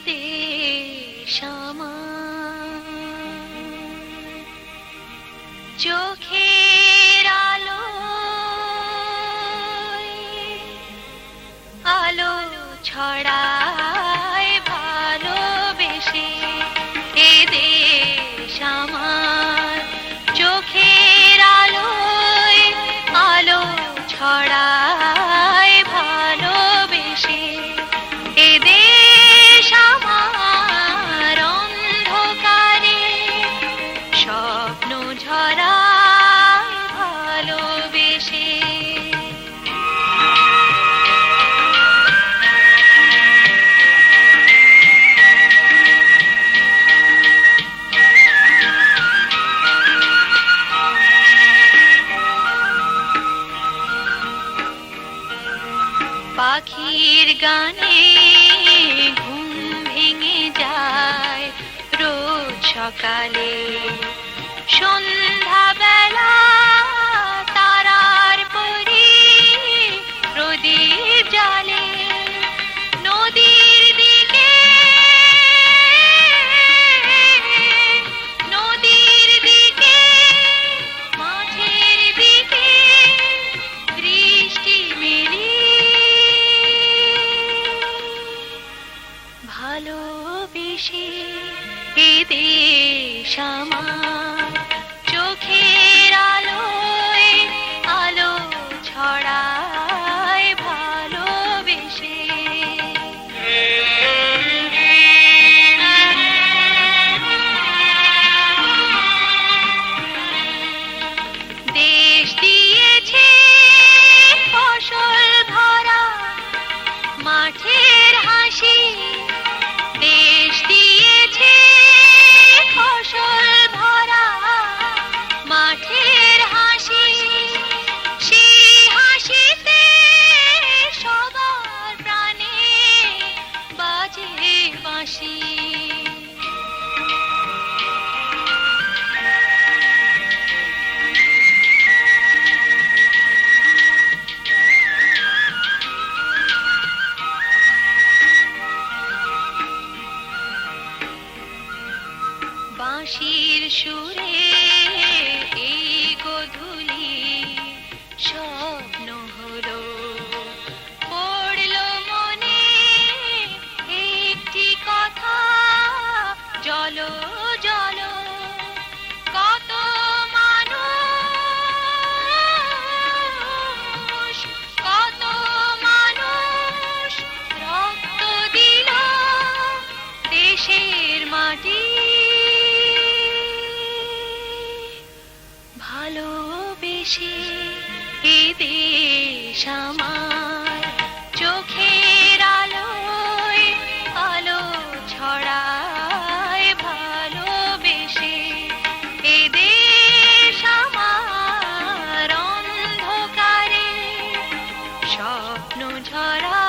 দেশ চোখের আলো আলো ছড়া পাখির গানে ঘুম ভেঙে যায় রোজ সকালে। 地上马 হাসির সুরে এই গধুলি স্বপ্ন হল। পড়ল মনে একটি কথা জল জল ভালোবেসে এ দেশ আমার। চোখের আলোয় আলো ছড়ায় ভালোবেসে এ দেশ আমার অন্ধকারে স্বপ্ন ঝরা